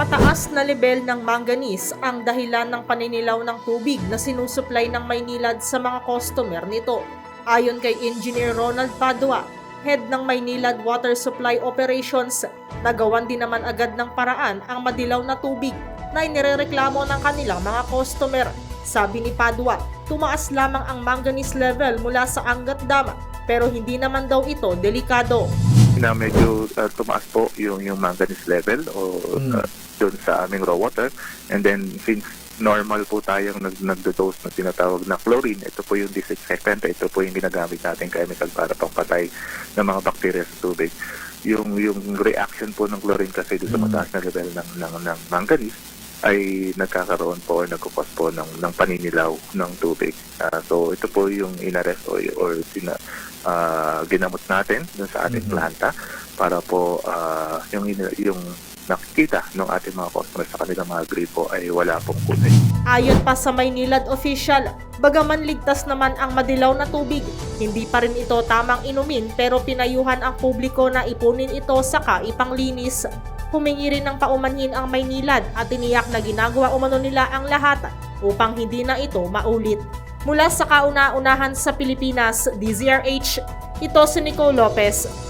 Mataas na level ng manganese ang dahilan ng paninilaw ng tubig na sinusupply ng Maynilad sa mga customer nito. Ayon kay Engineer Ronald Padua, head ng Maynilad Water Supply Operations, nagawan din naman agad ng paraan ang madilaw na tubig na inirereklamo ng kanilang mga customer. Sabi ni Padua, tumaas lamang ang manganese level mula sa Angat Dam pero hindi naman daw ito delikado. na medyo uh, tumaas po yung yung manganese level o Mm. uh, doon sa aming raw water and then since normal po tayong nag nagdo-dose na tinatawag na chlorine ito po yung disinfectant ito po yung ginagamit natin chemical para pangpatay ng mga bacteria sa tubig yung yung reaction po ng chlorine kasi doon sa Mm. mataas na level ng ng, ng manganese ay nagkakaroon po or nagkukos po ng, ng paninilaw ng tubig. Ah, so ito po yung inarest o or sina, ah, ginamot natin dun sa ating Mhm. planta para po ah, yung yung nakikita ng ating mga customers sa kanilang mga gripo ay wala pong kulay. Ayon pa sa Maynilad official, bagaman ligtas naman ang madilaw na tubig, hindi pa rin ito tamang inumin pero pinayuhan ang publiko na ipunin ito saka ipanglinis. Humingi rin ng paumanhin ang Maynilad at tiniyak na ginagawa umano nila ang lahat upang hindi na ito maulit. Mula sa kauna-unahan sa Pilipinas, DZRH, ito si Nicole Lopez.